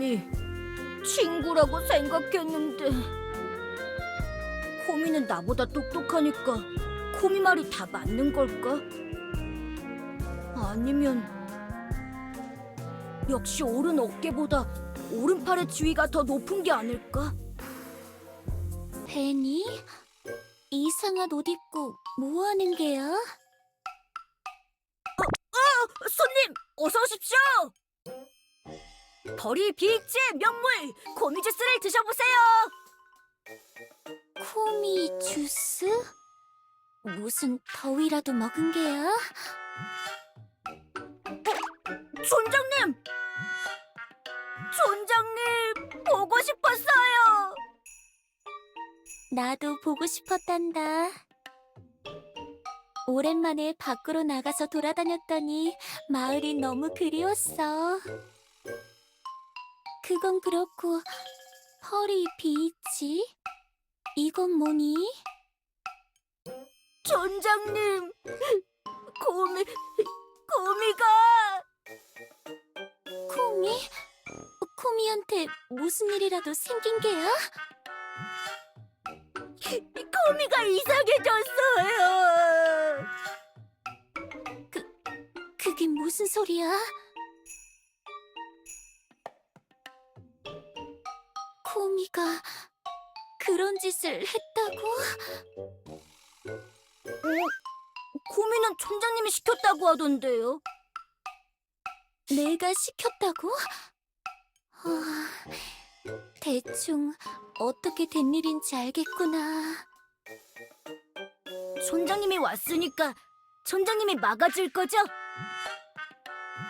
보니 친구라고 생각했는데 코미는 나보다 똑똑하니까 코미 말이 다 맞는 걸까? 아니면 역시 오른 어깨보다 오른팔의 지위가 더 높은 게 아닐까? 베니? 이상한 옷 입고 뭐 하는 게야? 손님, 어서 오십시오. 벌이 비익지의 명물 코미 주스를 드셔보세요. 코미 주스? 무슨 더위라도 먹은 게야? 촌장님, 촌장님 보고 싶었어요. 나도 보고 싶었단다. 오랜만에 밖으로 나가서 돌아다녔더니 마을이 너무 그리웠어. 그건 그렇고 펄이 비있지? 이건 뭐니? 촌장님, 코미, 코미가 코미? 코미한테 무슨 일이라도 생긴 게야? 코미가 이상해졌어요. 그게 무슨 소리야? 코미가 그런 짓을 했다고? 코미는 촌장님이 시켰다고 하던데요. 내가 시켰다고? 아, 대충 어떻게 된 일인지 알겠구나. 촌장님이 왔으니까 촌장님이 막아줄 거죠?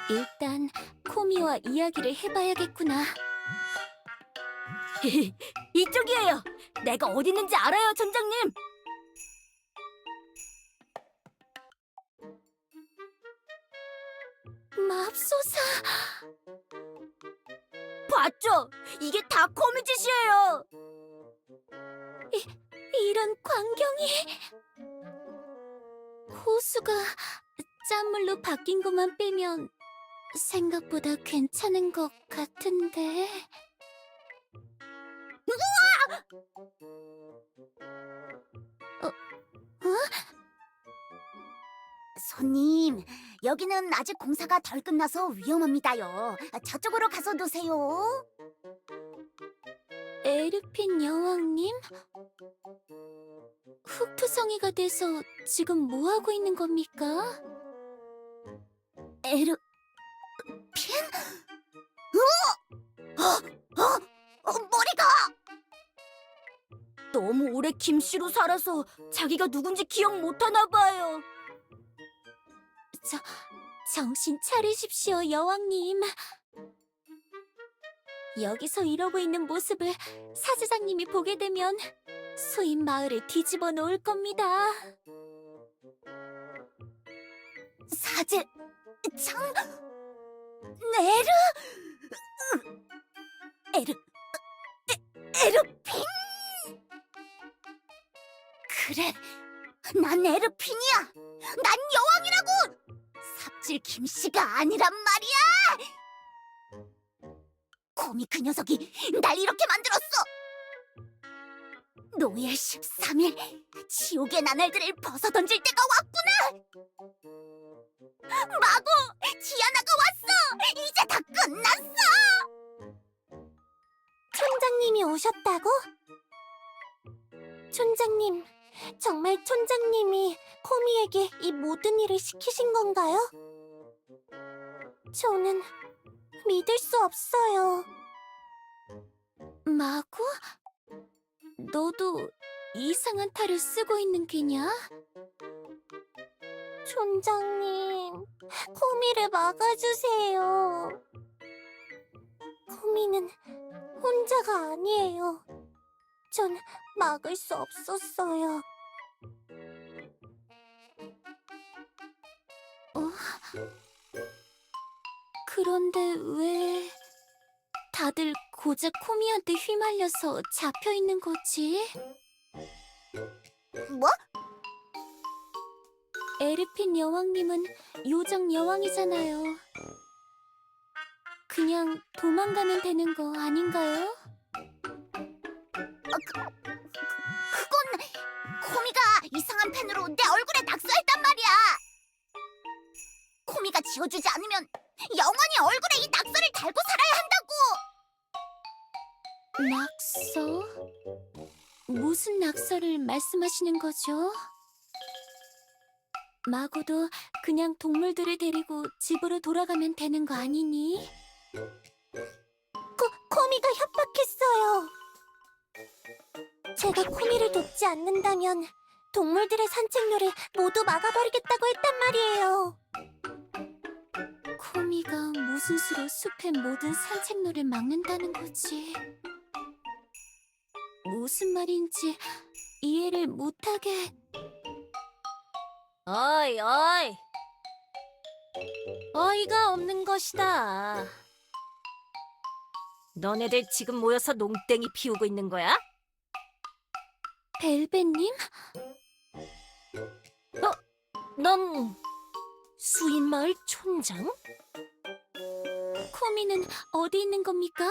일단 코미와 이야기를 해봐야겠구나. 이쪽이에요. 내가 어디 있는지 알아요, 촌장님. 맙소사, 봤죠? 이게 다 코미 짓이에요. 이런 광경이. 호수가 짠물로 바뀐 것만 빼면 생각보다 괜찮은 것 같은데. 손님, 여기는 아직 공사가 덜 끝나서 위험합니다요. 저쪽으로 가서 드세요. 에르핀 여왕님? 흑투성이가 돼서 지금 뭐 하고 있는 겁니까? 에르 핀? 어? 어? 어? 어? 너무 오래 김씨로 살아서 자기가 누군지 기억 못하나 봐요. 정신 차리십시오, 여왕님. 여기서 이러고 있는 모습을 사제장님이 보게 되면 수인 마을을 뒤집어 놓을 겁니다. 사제 장 에르 에르 에- 에르 그래 난 에르핀이야 난 여왕이라고 삽질 김씨가 아니란 말이야 코미 그 녀석이 날 이렇게 만들었어 노예 13일 지옥의 나날들을 벗어던질 때가 왔구나 마고! 지아나가 왔어! 이제 다 끝났어! 촌장님이 오셨다고? 촌장님, 정말 촌장님이 코미에게 이 모든 일을 시키신 건가요? 저는 믿을 수 없어요. 마구? 너도 이상한 탈을 쓰고 있는 게냐? 촌장님, 코미를 막아주세요. 코미는 혼자가 아니에요. 전 막을 수 없었어요. 그런데 왜 다들 고작 코미한테 휘말려서 잡혀 있는 거지? 뭐? 에르핀 여왕님은 요정 여왕이잖아요. 그냥 도망가면 되는 거 아닌가요? 그건 코미가 이상한 펜으로 내 얼굴에 낙서했단 말이야. 코미가 지워주지 않으면 영원히 얼굴에 이 낙서를 달고 살아야 한다고. 낙서? 무슨 낙서를 말씀하시는 거죠? 마고도 그냥 동물들을 데리고 집으로 돌아가면 되는 거 아니니? 코, 코미가 협박했어요. 제가 코미를 돕지 않는다면 동물들의 산책로를 모두 막아버리겠다고 했단 말이에요. 코미가 무슨 수로 숲의 모든 산책로를 막는다는 거지? 무슨 말인지 이해를 못하게. 어이, 어이. 어이가 없는 것이다. 너네들 지금 모여서 농땡이 피우고 있는 거야? 벨벳님? 어, 넌 수인마을 촌장? 코미는 어디 있는 겁니까?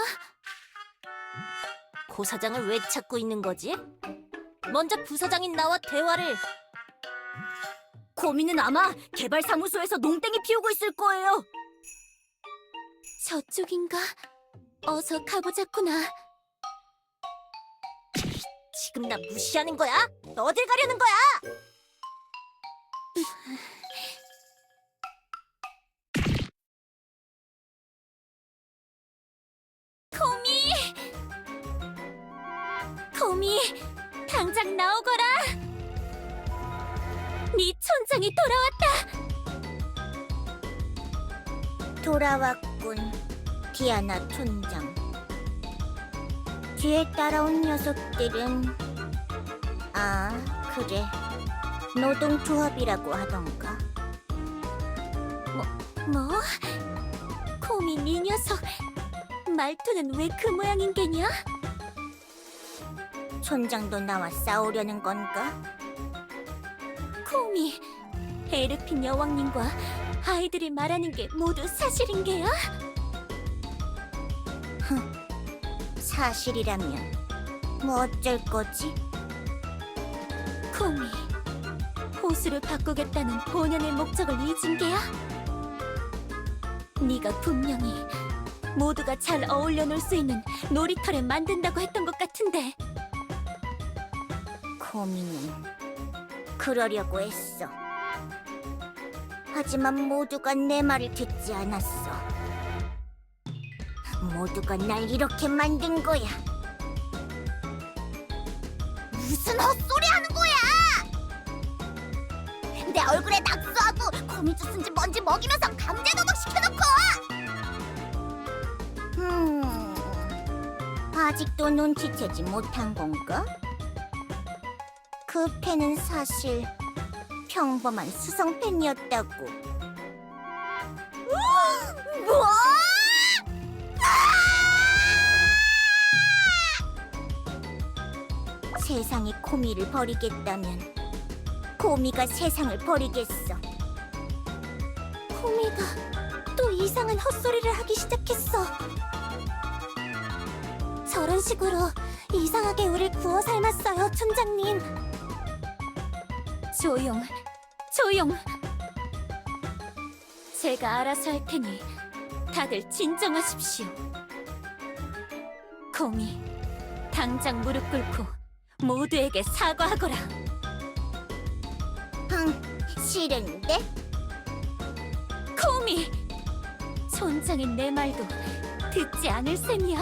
고사장을 왜 찾고 있는 거지? 먼저 부사장인 나와 대화를. 고민은 아마 개발사무소에서 농땡이 피우고 있을 거예요. 저쪽인가? 어서 가보자꾸나. 지금 나 무시하는 거야? 어딜 가려는 거야? 네 촌장이 돌아왔다! 돌아왔군, 디아나 촌장. 뒤에 따라온 녀석들은 아 그래 노동조합이라고 하던가. 뭐? 코미 네 녀석 말투는 왜 그 모양인 게냐? 촌장도 나와 싸우려는 건가? 코미 에르핀 여왕님과 아이들이 말하는 게 모두 사실인 게야? 사실이라면 뭐 어쩔 거지? 코미 호수를 바꾸겠다는 본연의 목적을 잊은 게야? 네가 분명히 모두가 잘 어울려 놀 수 있는 놀이터를 만든다고 했던 것 같은데 코미는 그러려고 했어. 하지만 모두가 내 말을 듣지 않았어. 모두가 날 이렇게 만든 거야. 무슨 헛소리 하는 거야! 내 얼굴에 낙서하고 거미 주스인지 뭔지 먹이면서 강제 노동 시켜놓고! 음, 아직도 눈치채지 못한 건가? 그 펜은 사실 평범한 수성 펜이었다고. 뭐? 세상이 코미를 버리겠다면 코미가 세상을 버리겠어. 코미가 또 이상한 헛소리를 하기 시작했어. 저런 식으로 이상하게 우릴 구워 삶았어요, 촌장님. 조용, 조용. 제가 알아서 할 테니 다들 진정하십시오. 코미, 당장 무릎 꿇고 모두에게 사과하거라. 흥, 싫은데? 코미! 촌장인 내 말도 듣지 않을 셈이야?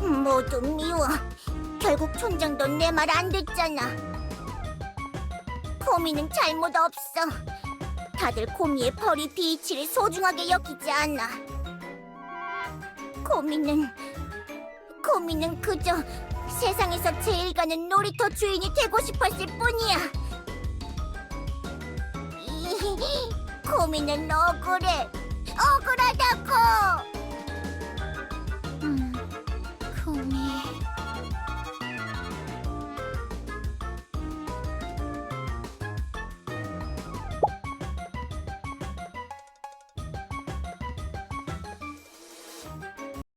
모두 미워. 촌장도 내 말 안 듣잖아. 코미는 잘못 없어. 다들 코미의 벌이 비치를 소중하게 여기지 않아. 코미는 코미는 그저 세상에서 제일 가는 놀이터 주인이 되고 싶었을 뿐이야. 코미는. 억울하다고.